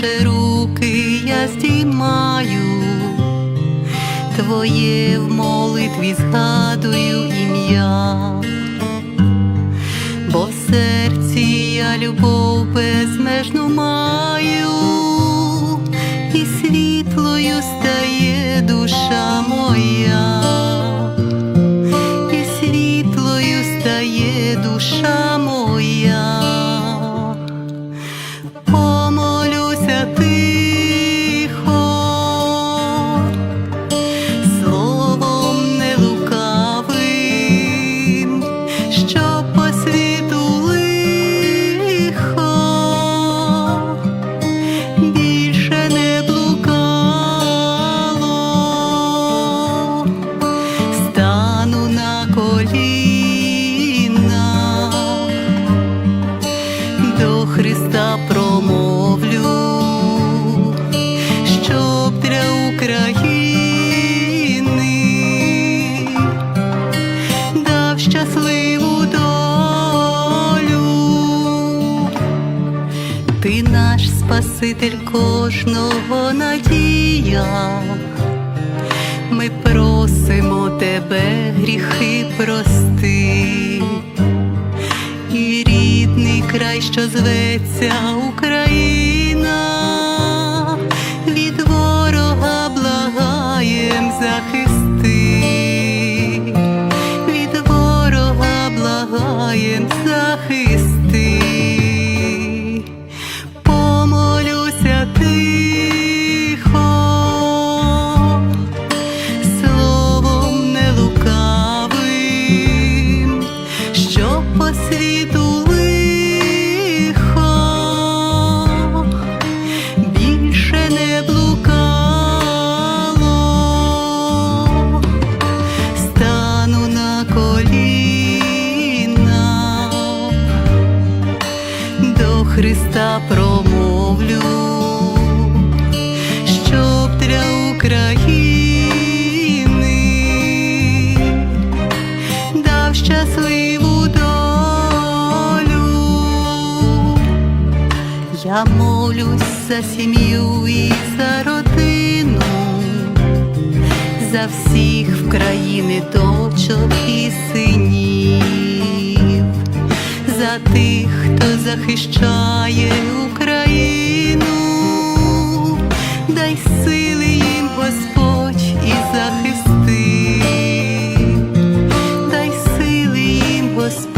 Боже, руки я здіймаю, Твоє в молитві згадую ім'я, бо серці я любов Христа промовлю, щоб для України дав щасливу долю. Ти наш Спаситель кожного надія. Ми просимо тебе гріхи прости що зветься Україна, Промовлю, щоб для України дав щасливу долю. Я молюсь за сім'ю і за родину, за всіх в країни дочок і синів, за тих, хто захищає Україну, дай сили їм Господь і захисти, дай сили їм Господь.